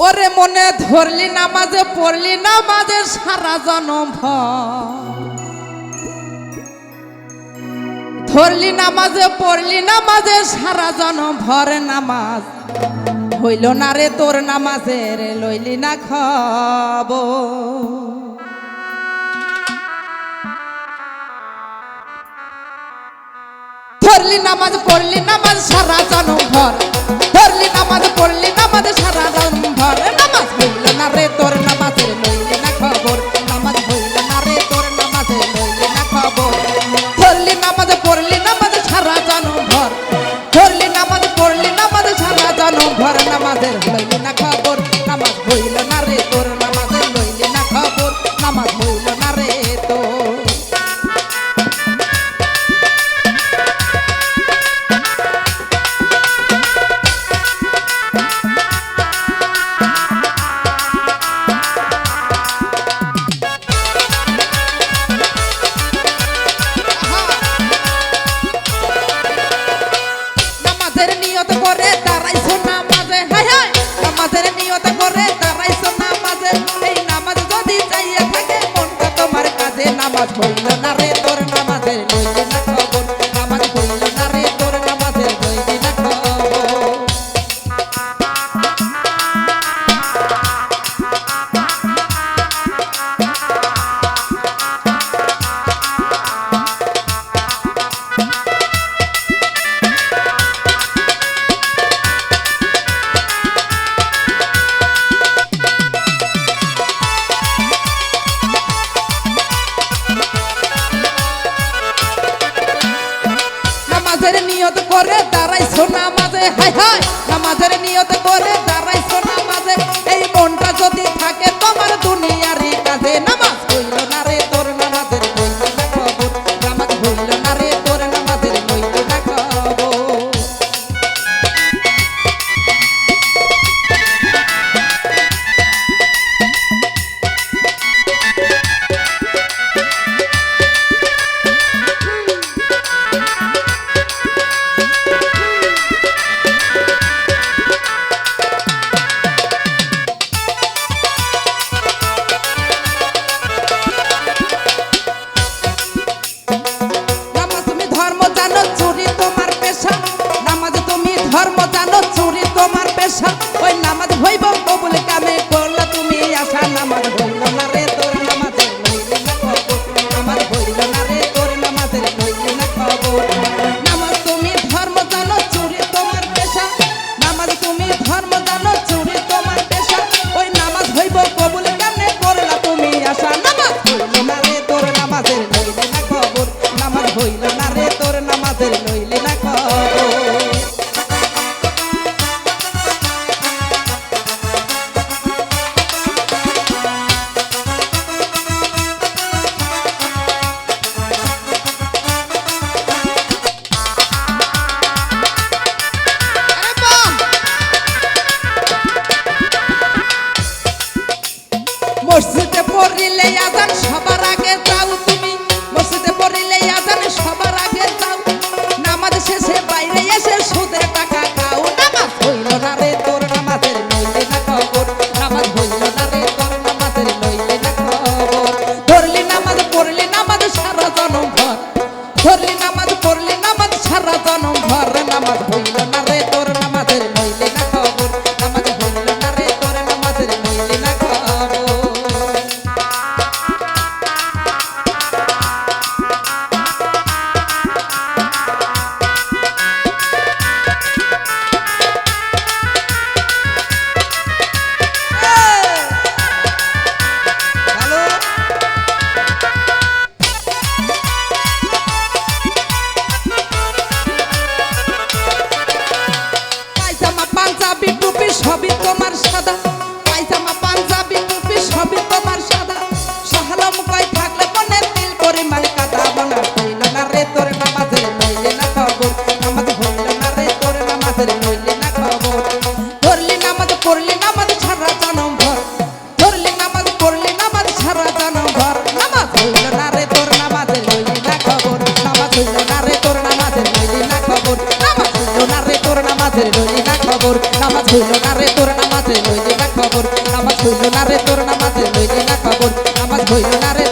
ওরে মনে ধরলি নামাজে, পড়লি নামাজে, সারা জনম ধরলি নামাজে, পড়লি নামাজে, সারা জনম ভরে নামাজ। হইল না রে তোর নামাজে, রে লইলি না খাব ধরলি নামাজ, পড়লি নামাজ, সারা জনম ভর। হায় হায় আমাদের নিয়ত করে রাতন ভর সাদা। পায়জামা, পাঞ্জাবি, টুপি, সবই তোমার সাদা। সাহালাম কয় থাকলে মনে তিল পরিমাণ কাদা। বানা হইল না রে, তোর নামাজের নইলে না খবর। নামাজ হইল না রে, তোর নামাজের নইলে না খবর। ধরলি নামাজ, পড়লি নামাজ, সারা জনম ভর ধরলি নামাজ, পড়লি নামাজ, সারা জনম ভর নামাজ হইল না রে, তোর নামাজের নইলে না খবর। নামাজ হইল না রে, তোর নামাজের নইলে না খবর। নামাজ হইল না রে, তোর নামাজের নইলে না খবর। নামাজ হইল না লইলি না খবর নামাজ হইল না